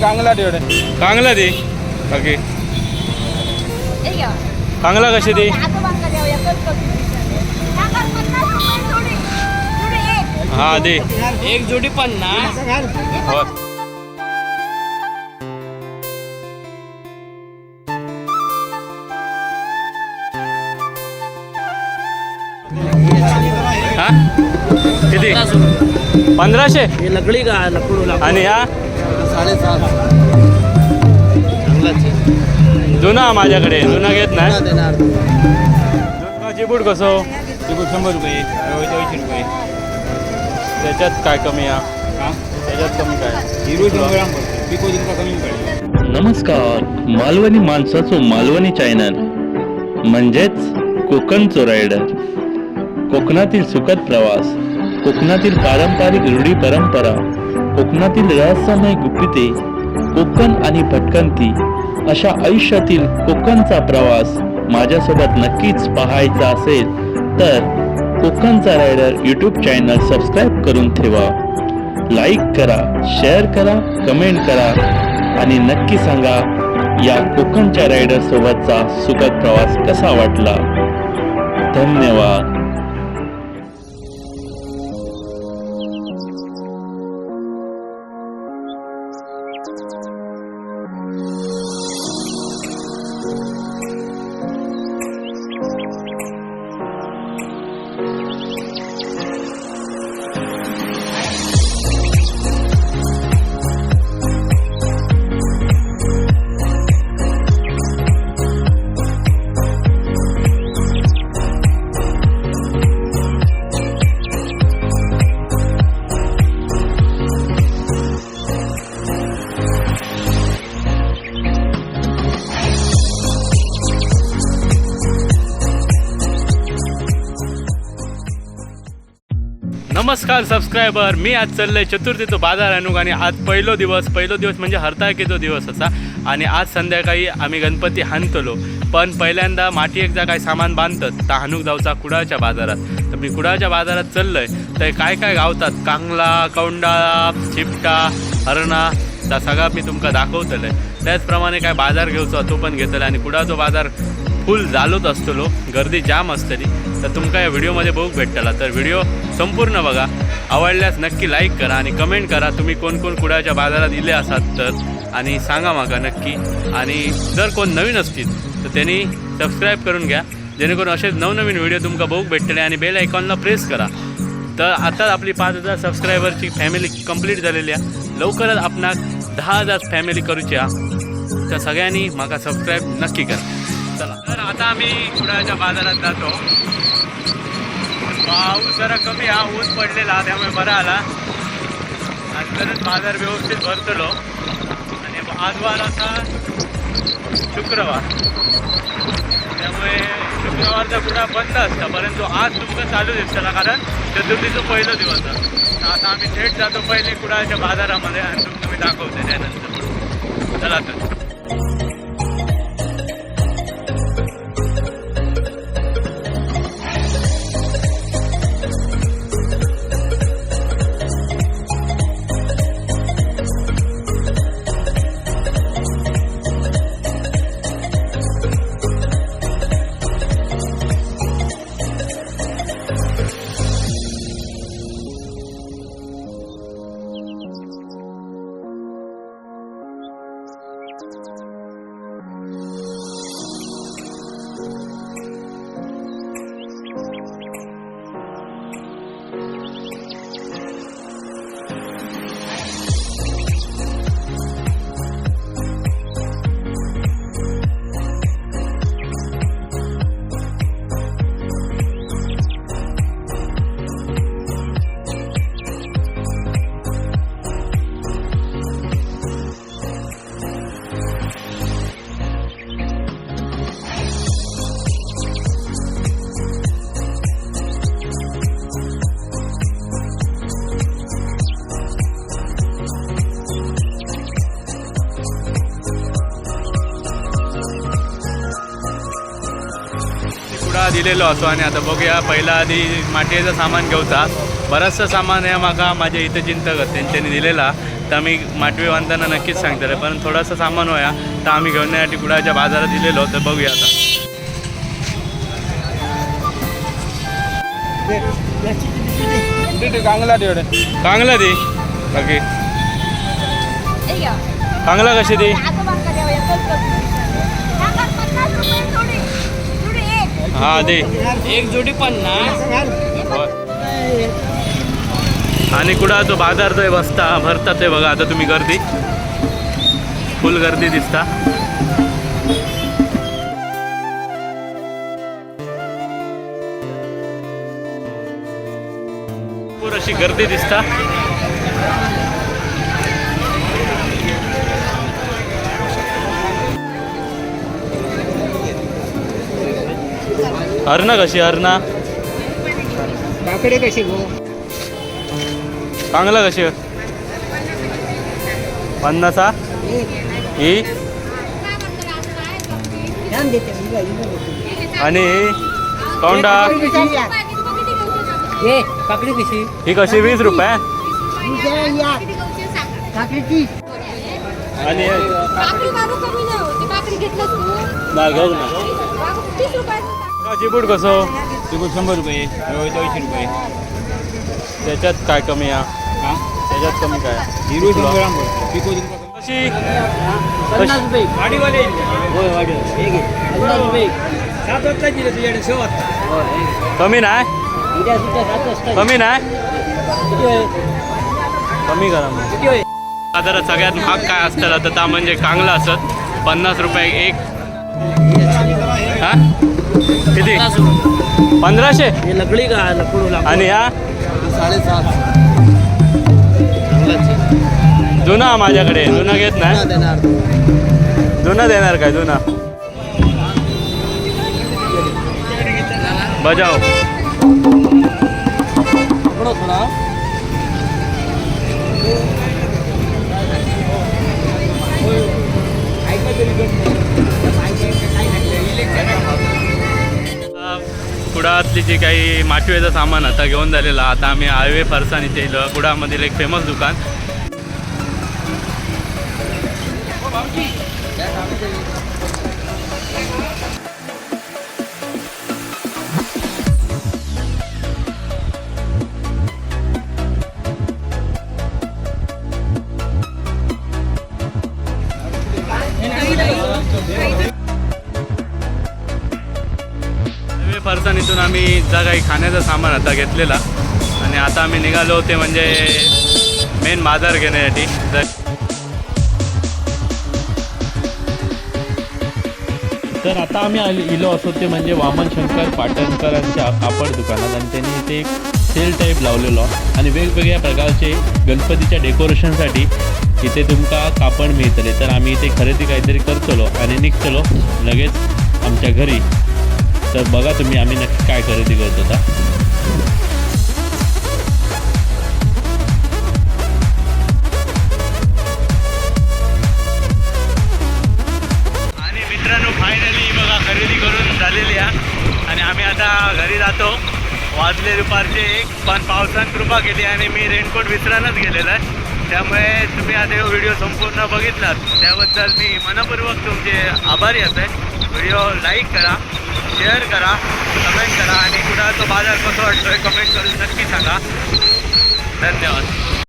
कांगला तेवढे कांगला दे. ओके. कांगला कशी दे? हा दे. एक जोडी पन्नास हो. हा? किती? पंधराशे? हे लकडी का? लकडू. आणि ह्या साडेसात जुना माझ्याकडे जुना घेत नाही. देणार. जुना चिबूड कसो तिकडे शंभर रुपये दोनशे रुपये. त्याच्यात काय कमी या हा? त्याच्यात कमी काय? हिरो शंभर पिको जिंका कमी पडेल. नमस्कार मालवणी माणसाचं मालवणी चॅनल म्हणजेच कोकणचो रायडर कोकणातील सुखद प्रवास. कोकणातील पारंपरिक रूढी परंपरा कोकणातील रहस्यमय गुपिते कोकण आणि भटकंती अशा आयुष्यातील कोकणचा प्रवास माझ्यासोबत नक्कीच पाहायचा असेल तर कोकणचा रायडर यूट्यूब चॅनल सबस्क्राईब करून ठेवा. लाईक करा शेअर करा कमेंट करा आणि नक्की सांगा या कोकणच्या रायडर सोबतचा सुखद प्रवास कसा वाटला? धन्यवाद. नमस्कार सबस्क्रायबर मी आज चाललोय चतुर्थीचा बाजार आणूक आणि आज पहिलो दिवस पहिलो दिवस म्हणजे हरताळकेचो दिवस असा. आणि आज संध्याकाळी आम्ही गणपती हाणतलो. पण पहिल्यांदा माटी एकदा काय सामान बांधतात तर हानूक जाऊचा कुडाळच्या बाजारात. तर मी कुडाळच्या बाजारात चाललोय. तर काय काय गावतात? कांगला कौंडाळा चिपटा हरणा त्या सगळा मी तुमका दाखवतलोय. त्याचप्रमाणे काय बाजार घेवचो तो पण घेतला आणि कुडाळचो बाजार फुल झालोच असतलो. गर्दी जाम असतली. तर तुमका या व्हिडिओमध्ये बघूक भेटतला. तर व्हिडिओ संपूर्ण बघा. आवडल्यास नक्की लाईक करा आणि कमेंट करा. तुम्ही कोण कोण कुडाच्या बाजारात इले असात तर आणि सांगा मागा नक्की. आणि जर कोण नवीन असतील तर त्यांनी सबस्क्राईब करून घ्या. जेणेकरून असेच नवनवीन व्हिडिओ तुमका बघूक भेटतले आणि बेल आयकॉनला प्रेस करा. तर आता आपली पाच हजार सबस्क्रायबरची फॅमिली कंप्लीट झालेली आहे. लवकरच आपणाक दहा हजार फॅमिली करूची आहे. तर सगळ्यांनी माका सबस्क्राईब नक्की करा. चला. आता आम्ही कुडाळच्या बाजारात जातो. पाऊस जरा कमी हा ऊन पडलेला त्यामुळे बरा आला. आणि तरच बाजार व्यवस्थित भरतलो. आणि आजवार असा शुक्रवार. त्यामुळे शुक्रवारचा कुडा बंद असता परंतु आज तुमचं चालू दिसतला कारण चतुर्थीचं पहिलं दिवस आहे. आता आम्ही थेट जातो पहिले कुडाळच्या बाजारामध्ये आणि तुम्ही दाखवते त्यानंतर. चला तर. दिलेलो असो आणि आता बघूया पहिला आधी माटयेचं सामान घेऊचा. बराचसा सामान आहे म्हाका माझ्या इथे चिंतक त्यांच्यानी दिलेला. तर आम्ही माटवी बांधताना नक्कीच सांगतले पण थोडासा सामान होया तर आम्ही घेऊन येण्यासाठी कुडाच्या बाजारात दिलेलो तर बघूया आता. कांगला ठेवडे कांगला दी बाकी कांगला कशी दी? हा दे. एक जोडी पन्नास. आणि कुठं तो बाजार तो बसता भरतात ते बघा आता तुम्ही गर्दी. फुल गर्दी दिसता. भरपूर अशी गर्दी दिसता. हरणा कशी हरणा? काकडे कशी गो? चांगला कशी? पन्नासा? ही? आणि कोंडा ए काकडी कशी? ही कशी? वीस रुपये? आणि काकडी बाबू कमी नाही होती काकडी घेतलं तू. मागव ना. चिबूड कसो? चिकू शंभर रुपये दोनशे रुपये. त्याच्यात काय कमी आहे? हा? त्याच्यात कमी काय? हिरो कशी? पन्नास रुपये. गाडीवाले होय हे पन्नास रुपये. सात वाजता दिले तुझ्याकडे घे. कमी नाही? उद्या सुद्धा सात वाजता. कमी नाही? कमी करा मग. बाजारात सगळ्यात महाग काय असतं तर ता म्हणजे कांगला असत. पन्नास रुपये एक. हा? किती. पंधराशे? हे लकडी का? लकडू. आणि हा साडेसात. जुना माझ्याकडे. जुना घेत नाही? जुना देणार काय? जुना. बजाव. पकडो जी काही माटवेचं सामान आता घेऊन झालेलं आता आम्ही आयवे फरसान इथे इलं कुडामधील एक फेमस दुकान. फरसान इथून आम्ही जा काही खाण्याचं सामान आता घेतलेला. आणि आता आम्ही निघालो ते म्हणजे मेन माजार घेण्यासाठी. तर आता आम्ही आलो इलो असो ते म्हणजे वामन शंकर पाटणकरांच्या कापड दुकानात आणि त्यांनी इथे एक सेल टाईप लावलेलो. आणि वेगवेगळ्या प्रकारचे गणपतीच्या डेकोरेशनसाठी इथे तुमका कापड मिळतले. तर आम्ही इथे खरेदी काहीतरी करतलो आणि निघतलो. लगेच आमच्या घरी. तर बघा तुम्ही आम्ही नक्की काय खरेदी करत होता आणि मित्रांनो फायनली बघा खरेदी करून झालेली आहे. आणि आम्ही आता घरी जातो. वाजले दुपारचे एक पण पावसानं कृपा केली आणि मी रेनकोट विसरानच गेलेला आहे. त्यामुळे तुम्ही आता हा व्हिडिओ संपूर्ण बघितलात. त्याबद्दल मी मनपूर्वक तुमचे आभारी असते व्हिडिओ लाईक करा. शेअर करा कमेंट करा आणि कुठं तो बाजार कसा वाटतोय कमेंट करून नक्की सांगा. धन्यवाद.